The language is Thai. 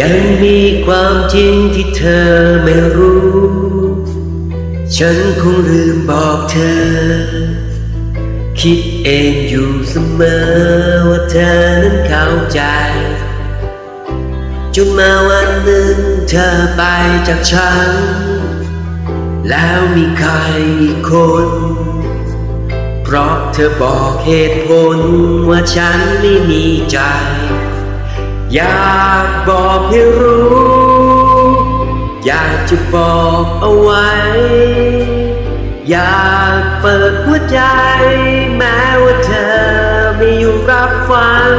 ยังมีความจริงที่เธอไม่รู้ ฉันคงลืมบอกเธอ คิดเองอยู่เสมอว่าเธอนั้นเข้าใจจนมาวันหนึ่งเธอไปจากฉัน แล้วมีใครอีกคน เพราะเธอบอกเหตุผลว่าฉันไม่มีใจ อยากบอกให้รู้ อยากจะบอกเอาไว้ อยากเปิดหัวใจ แม้ว่าเธอไม่อยู่รับฟัง